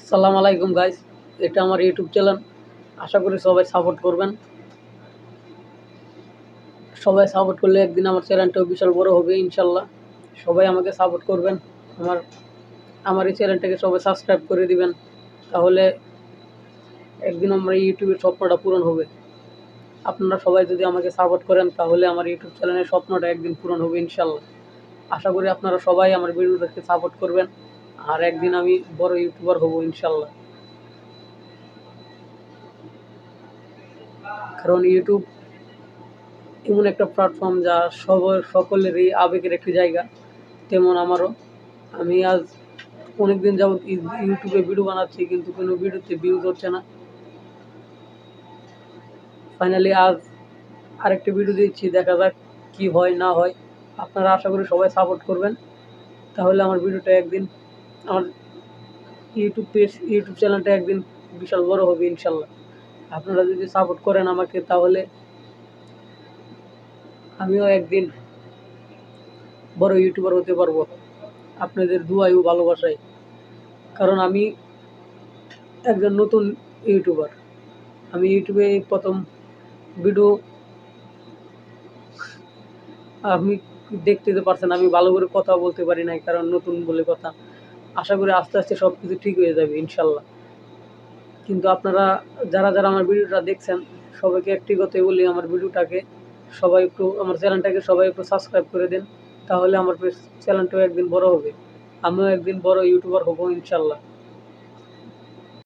আসসালামু আলাইকুম গাইস এটা আমার ইউটিউব চ্যানেল আশা করি সবাই সাপোর্ট করবেন। সবাই সাপোর্ট করলে একদিন আমার চ্যানেলটাও বিশাল বড় হবে, ইনশাল্লাহ। সবাই আমাকে সাপোর্ট করবেন। আমার আমার এই চ্যানেলটাকে সবাই সাবস্ক্রাইব করে দিবেন। তাহলে একদিন আমার ইউটিউবের স্বপ্নটা পূরণ হবে। আপনারা সবাই যদি আমাকে সাপোর্ট করেন, তাহলে আমার ইউটিউব চ্যানেলের স্বপ্নটা একদিন পূরণ হবে, ইনশাল্লাহ। আশা করি আপনারা সবাই আমার ভিডিওটাকে সাপোর্ট করবেন। আর একদিন আমি বড় ইউটিউবার হব, ইনশাল্লাহ। কারণ ইউটিউব এমন একটা প্ল্যাটফর্ম যা সবার সকলেরই আবেগের একটি জায়গা। তেমন আমারও। আমি আজ অনেক দিন যাবত ইউটিউবে ভিডিও বানাচ্ছি, কিন্তু কোনো ভিডিওতে ভিউজ হচ্ছে না। ফাইনালি আজ আরেকটি ভিডিও দিচ্ছি, দেখা যাক কি হয়, না হয়। আপনারা আশা করি সবাই সাপোর্ট করবেন। তাহলে আমার ভিডিওটা একদিন আমার ইউটিউব পেজ ইউটিউব চ্যানেলটা একদিন বিশাল বড় হবে, ইনশাল্লাহ। আপনারা যদি সাপোর্ট করেন আমাকে, তাহলে আমিও একদিন বড় ইউটিউবার হতে পারব। আপনাদের দুয়াই ও ভালোবাসায়। কারণ আমি একজন নতুন ইউটিউবার আমি ইউটিউবে প্রথম ভিডিও আপনি দেখতে তো পারছেন, আমি ভালো করে কথা বলতে পারি নাই, কারণ নতুন বলে কথা। আশা করি আস্তে আস্তে সব কিছু ঠিক হয়ে যাবে, ইনশাল্লাহ। কিন্তু আপনারা, যারা যারা আমার ভিডিওটা দেখছেন, সবাইকে একটি কথাই বলি, আমার ভিডিওটাকে সবাই একটু, আমার চ্যানেলটাকে সবাই একটু সাবস্ক্রাইব করে দেন, তাহলে আমার চ্যানেলটাও একদিন বড় হবে। আমিও একদিন বড় ইউটিউবার হব, ইনশাল্লাহ।